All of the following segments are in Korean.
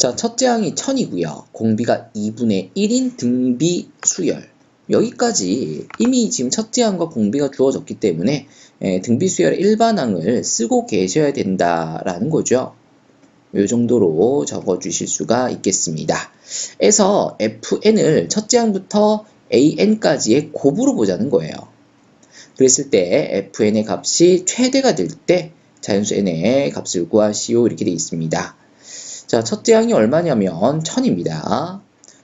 자, 첫째 항이 1000이고요. 공비가 2분의 1인 등비 수열. 여기까지 이미 지금 첫째 항과 공비가 주어졌기 때문에 에, 등비 수열 일반항을 쓰고 계셔야 된다라는 거죠. 이 정도로 적어 주실 수가 있겠습니다. 에서 fn을 첫째 항부터 an까지의 곱으로 보자는 거예요. 그랬을 때 fn의 값이 최대가 될 때 자연수 n의 값을 구하시오 이렇게 되어 있습니다. 자, 첫째 항이 얼마냐면 1000입니다.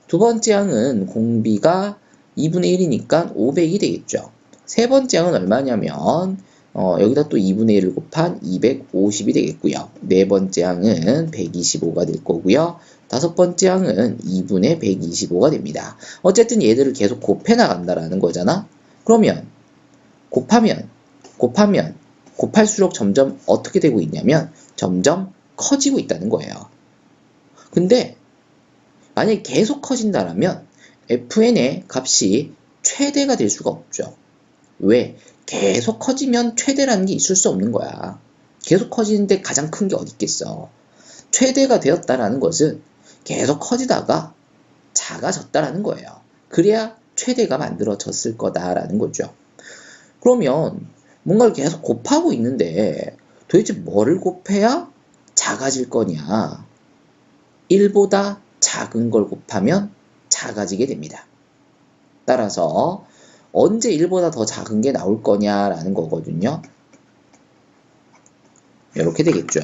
두 번째 항은 공비가 2분의 1이니까 500이 되겠죠. 세 번째 항은 얼마냐면 어, 여기다 또 2분의 1을 곱한 250이 되겠고요. 네 번째 항은 125가 될 거고요. 다섯 번째 항은 2분의 125가 됩니다. 어쨌든 얘들을 계속 곱해 나간다라는 거잖아. 그러면 곱하면 곱하면 곱할수록 점점 어떻게 되고 있냐면 점점 커지고 있다는 거예요. 근데 만약에 계속 커진다라면 fn의 값이 최대가 될 수가 없죠. 왜? 계속 커지면 최대라는 게 있을 수 없는 거야. 계속 커지는데 가장 큰 게 어디 있겠어. 최대가 되었다라는 것은 계속 커지다가 작아졌다라는 거예요. 그래야 최대가 만들어졌을 거다라는 거죠. 그러면 뭔가를 계속 곱하고 있는데 도대체 뭐를 곱해야 작아질 거냐? 1보다 작은 걸 곱하면 작아지게 됩니다. 따라서 언제 1보다 더 작은 게 나올 거냐라는 거거든요. 이렇게 되겠죠.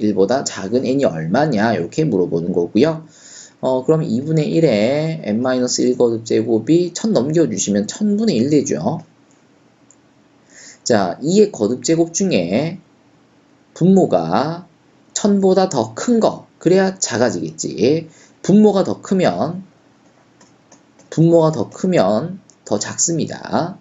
1보다 작은 n이 얼마냐 이렇게 물어보는 거고요. 어, 그럼 2분의 1에 n-1 거듭 제곱이 1000 넘겨주시면 1000분의 1 되죠. 자, 2의 거듭 제곱 중에 분모가 1000보다 더 큰 거, 그래야 작아지겠지. 분모가 더 크면, 분모가 더 크면 더 작습니다.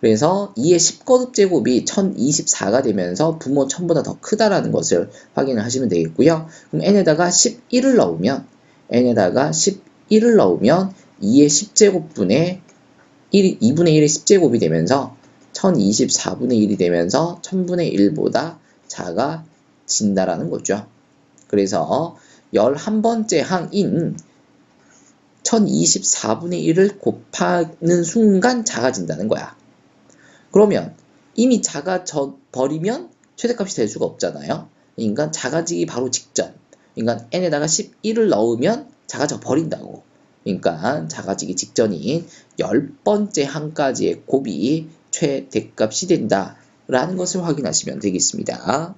그래서 2의 10거듭 제곱이 1024가 되면서 분모 1000보다 더 크다라는 것을 확인을 하시면 되겠고요. 그럼 n에다가 11을 넣으면 n에다가 11을 넣으면 2의 10제곱분의 1, 2분의 1의 10제곱이 되면서 1024분의 1이 되면서 1000분의 1보다 작아진다라는 거죠. 그래서 11번째 항인 1024분의 1을 곱하는 순간 작아진다는 거야. 그러면 이미 작아져 버리면 최대값이 될 수가 없잖아요. 그러니까 작아지기 바로 직전. 그러니까 n에다가 11을 넣으면 작아져 버린다고. 그러니까 작아지기 직전인 10번째 항까지의 곱이 최대값이 된다라는 것을 확인하시면 되겠습니다.